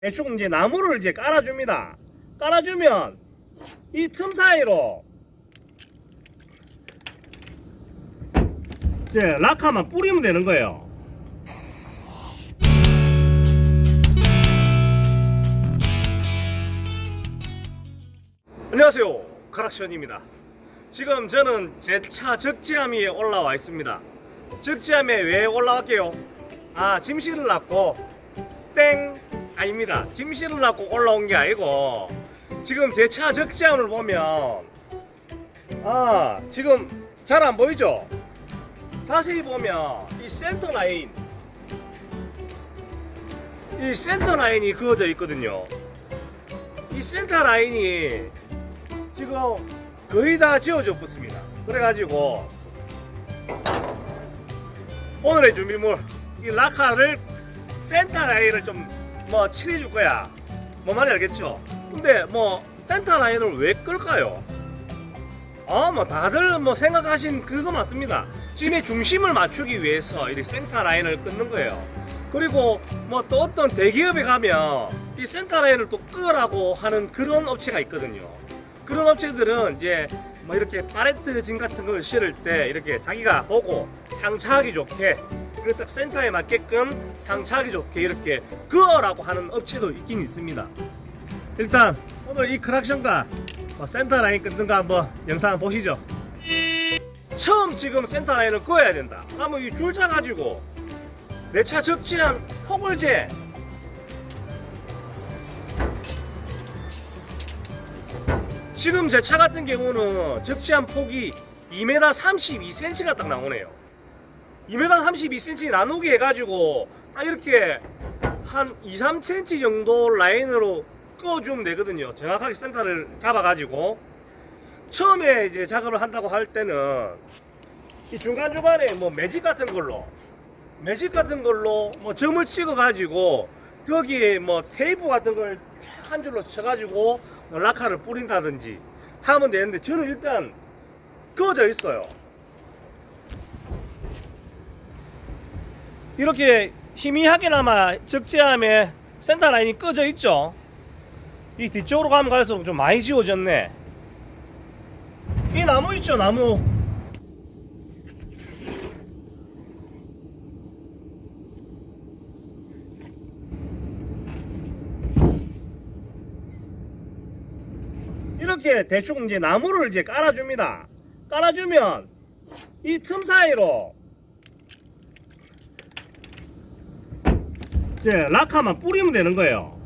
대충 이제 나무를 이제 깔아줍니다. 깔아주면 이 틈 사이로 이제 락카만 뿌리면 되는 거예요. 안녕하세요. 카락션입니다. 지금 저는 제 차 적지함 위에 올라와 있습니다. 적지함에 왜 올라왔게요? 아, 짐실을 놨고 땡 아닙니다. 짐실을 놨고 올라온 게 아니고 지금 제 차 적지함을 보면 아, 지금 잘 안 보이죠? 자세히 보면 이 센터 라인 이 센터 라인이 그어져 있거든요. 이 센터 라인이 지금 거의 다 지워져 붙습니다. 그래가지고 오늘의 준비물 이 라카를 센터 라인을 좀 뭐 칠해줄 거야. 뭐 말이 알겠죠? 근데 뭐 센터 라인을 왜 끌까요? 어, 뭐 다들 뭐 생각하신 그거 맞습니다. 짐의 중심을 맞추기 위해서 이 센터 라인을 끊는 거예요. 그리고 뭐 또 어떤 대기업에 가면 이 센터 라인을 또 끄라고 하는 그런 업체가 있거든요. 그런 업체들은 이제 뭐 이렇게 파레트 짐 같은 걸 실을 때 이렇게 자기가 보고 상차하기 좋게 그리고 딱 센터에 맞게끔 상차하기 좋게 이렇게 그어라고 하는 업체도 있긴 있습니다. 일단 오늘 이 크락션과 뭐 센터 라인 끊는 거 한번 영상 보시죠. 처음 지금 센터 라인을 그어야 된다. 그러면 이 줄자 가지고 내차 적지한 폭을 재 지금 제 차 같은 경우는 적지한 폭이 2m 32cm가 딱 나오네요. 2m 32cm 나누기 해가지고 딱 이렇게 한 2, 3cm 정도 라인으로 꺼주면 되거든요. 정확하게 센터를 잡아가지고 처음에 이제 작업을 한다고 할 때는 이 중간중간에 뭐 매직 같은 걸로 매직 같은 걸로 뭐 점을 찍어가지고 여기에 뭐 테이프 같은 걸 쫙 한 줄로 쳐가지고 뭐 라카를 뿌린다든지 하면 되는데 저는 일단 그어져 있어요. 이렇게 희미하게나마 적재함에 센터 라인이 꺼져 있죠. 이 뒤쪽으로 가면 갈수록 좀 많이 지워졌네. 이 나무 있죠, 나무. 이렇게 대충 이제 나무를 이제 깔아줍니다. 깔아주면 이 틈 사이로 이제 락카만 뿌리면 되는 거예요.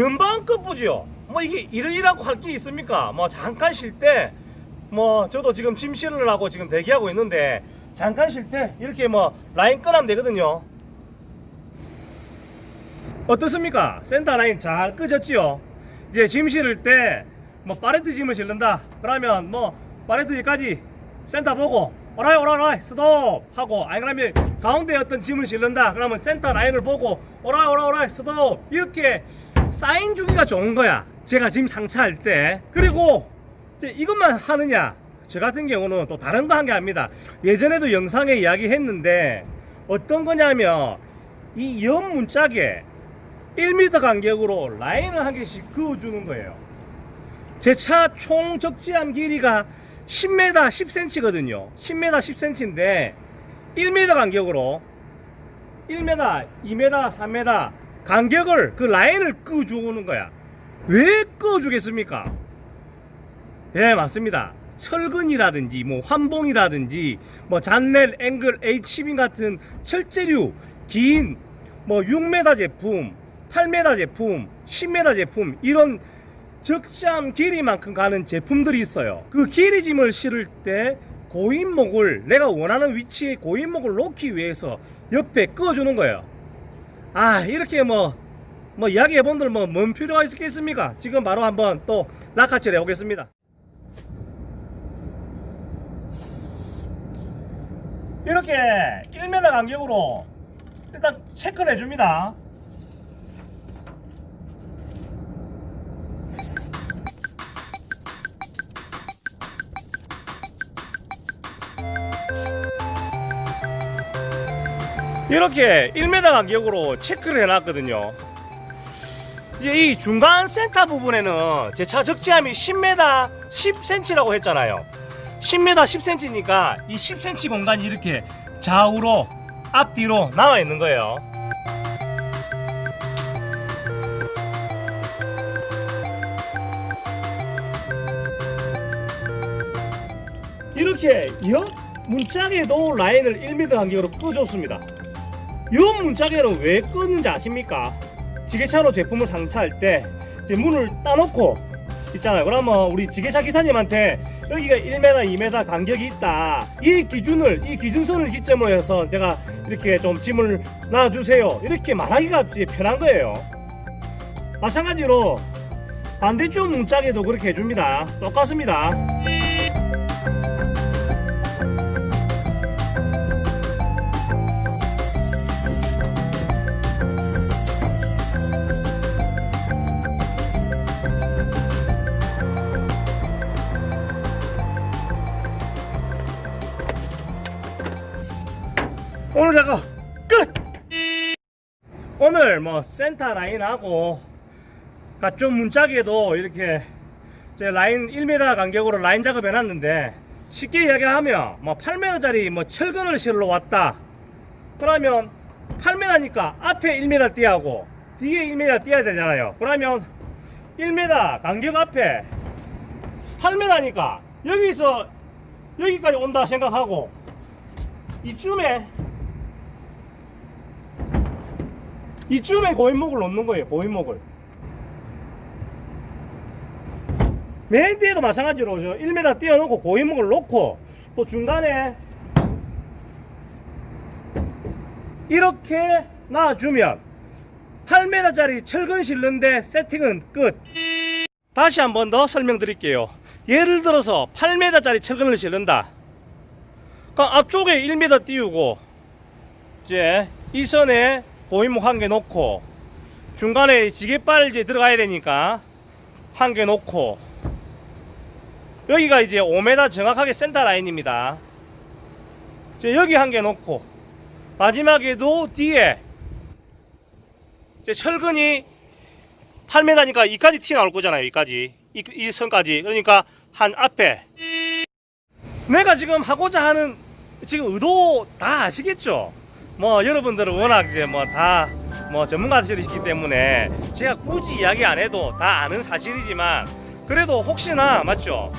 금방 끝부지요. 뭐 이게 일이라고 할 게 있습니까? 뭐 잠깐 쉴 때, 뭐 저도 지금 짐 실으려고 지금 대기하고 있는데 잠깐 쉴 때 이렇게 뭐 라인 끊으면 되거든요. 어떻습니까? 센터 라인 잘 끄졌지요? 이제 짐 실을 때 뭐 파레트 짐을 실는다. 그러면 뭐 파레트까지 센터 보고 오라이 오라이 오라이 스톱 하고 아니 그러면 가운데 어떤 짐을 실는다. 그러면 센터 라인을 보고 오라이 오라이 오라이 스톱 이렇게 사인 주기가 좋은 거야. 제가 짐 상차할 때. 그리고 이것만 하느냐? 저 같은 경우는 또 다른 거 한게 아닙니다. 예전에도 영상에 이야기했는데 어떤 거냐면 이 옆 문짝에 1m 간격으로 라인을 한 개씩 그어주는 거예요. 제 차 총 적지함 길이가 10m 10cm거든요. 10m 10cm인데 1m 간격으로 1m, 2m, 3m 간격을 그 라인을 끄주는 거야. 왜 끄주겠습니까? 예, 맞습니다. 철근이라든지 뭐 환봉이라든지 뭐 잔넬, 앵글, H빔 같은 철제류 긴 뭐 6m 제품, 8m 제품, 10m 제품 이런 적시함 길이만큼 가는 제품들이 있어요. 그 길이짐을 실을 때 고인목을 내가 원하는 위치에 고인목을 놓기 위해서 옆에 끄어주는 거예요. 아 이렇게 뭐 뭐 이야기해 본들 뭐뭔 필요가 있겠습니까? 지금 바로 한번 또 락카치를 해보겠습니다. 이렇게 1m 간격으로 일단 체크를 해줍니다. 이렇게 1m 간격으로 체크를 해놨거든요. 이제 이 중간 센터 부분에는 제 차 적재함이 10m 10cm라고 했잖아요. 10m 10cm니까 이 10cm 공간이 이렇게 좌우로 앞뒤로 나와 있는 거예요. 이렇게 옆 문짝에도 라인을 1m 간격으로 끄줬습니다. 옆 문짝에는 왜 끄는지 아십니까? 지게차로 제품을 상차할 때 이제 문을 따놓고 있잖아요. 그러면 우리 지게차 기사님한테 여기가 1m, 2m 간격이 있다. 이 기준을, 이 기준선을 기점으로 해서 제가 이렇게 좀 짐을 놔주세요. 이렇게 말하기가 편한 거예요. 마찬가지로 반대쪽 문짝에도 그렇게 해줍니다. 똑같습니다. 오늘 작업 끝! 오늘 뭐 센터 라인하고 각종 문짝에도 이렇게 제 라인 1m 간격으로 라인 작업 해 놨는데 쉽게 이야기하면 뭐 8m짜리 뭐 철근을 실러 왔다 그러면 8m니까 앞에 1m 띄하고 뒤에 1m 띄어야 되잖아요 그러면 1m 간격 앞에 8m니까 여기서 여기까지 온다 생각하고 이쯤에 이쯤에 고인목을 놓는 거예요 고인목을. 맨 뒤에도 마찬가지로 저 1m 띄워놓고 고인목을 놓고 또 중간에 이렇게 놔주면 8m짜리 철근 실는데 세팅은 끝. 다시 한 번 더 설명드릴게요. 예를 들어서 8m짜리 철근을 실는다. 그럼 앞쪽에 1m 띄우고 이제 이 선에 고인목 한 개 놓고 중간에 지게발 이제 들어가야 되니까 한 개 놓고 여기가 이제 5m 정확하게 센터 라인입니다. 여기 한 개 놓고 마지막에도 뒤에 철근이 8m니까 이까지 튀어나올 거잖아요. 이까지 이, 이 선까지 그러니까 한 앞에 내가 지금 하고자 하는 지금 의도 다 아시겠죠? 뭐 여러분들은 워낙 이제 뭐 다 뭐 전문가들이시기 때문에 제가 굳이 이야기 안 해도 다 아는 사실이지만 그래도 혹시나 맞죠?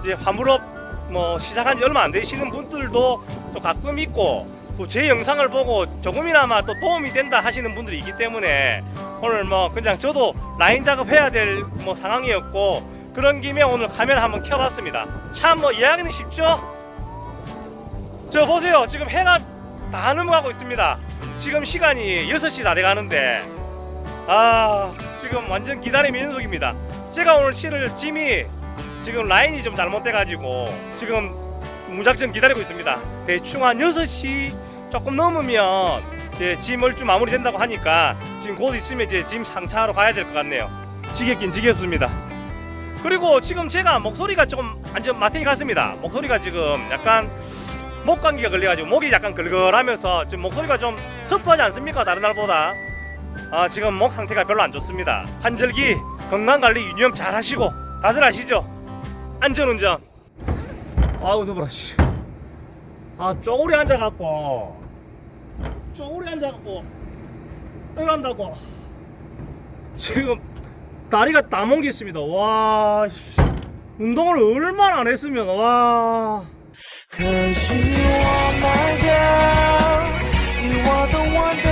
이제 화물업 뭐 시작한 지 얼마 안 되시는 분들도 또 가끔 있고 또 제 영상을 보고 조금이나마 또 도움이 된다 하시는 분들이 있기 때문에 오늘 뭐 그냥 저도 라인 작업해야 될 뭐 상황이었고 그런 김에 오늘 카메라 한번 켜봤습니다. 참 뭐 이야기는 쉽죠? 저 보세요. 지금 해가 다 넘어가고 있습니다. 지금 시간이 6시 다 돼가는데, 아, 지금 완전 기다림의 연속입니다. 제가 오늘 실을 짐이 지금 라인이 좀 잘못돼가지고, 지금 무작정 기다리고 있습니다. 대충 한 6시 조금 넘으면 이제 짐 얼추 마무리 된다고 하니까 지금 곧 있으면 이제 짐 상차하러 가야 될 것 같네요. 지겹긴 지겹습니다. 그리고 지금 제가 목소리가 조금 완전 마탱이 같습니다. 목소리가 지금 약간 목 감기가 걸려가지고 목이 약간 걸걸하면서 지금 목소리가 좀 터프하지 않습니까? 다른 날보다. 아, 지금 목 상태가 별로 안 좋습니다. 환절기 건강관리 유념 잘 하시고 다들 아시죠? 안전운전. 아우 더불어 씨. 아 쪼그리 앉아갖고 쪼그리 앉아갖고 이런다고 지금 다리가 다 뭉겠습니다. 와 씨. 운동을 얼마나 안 했으면 와. 可惜我卖掉你我都忘掉。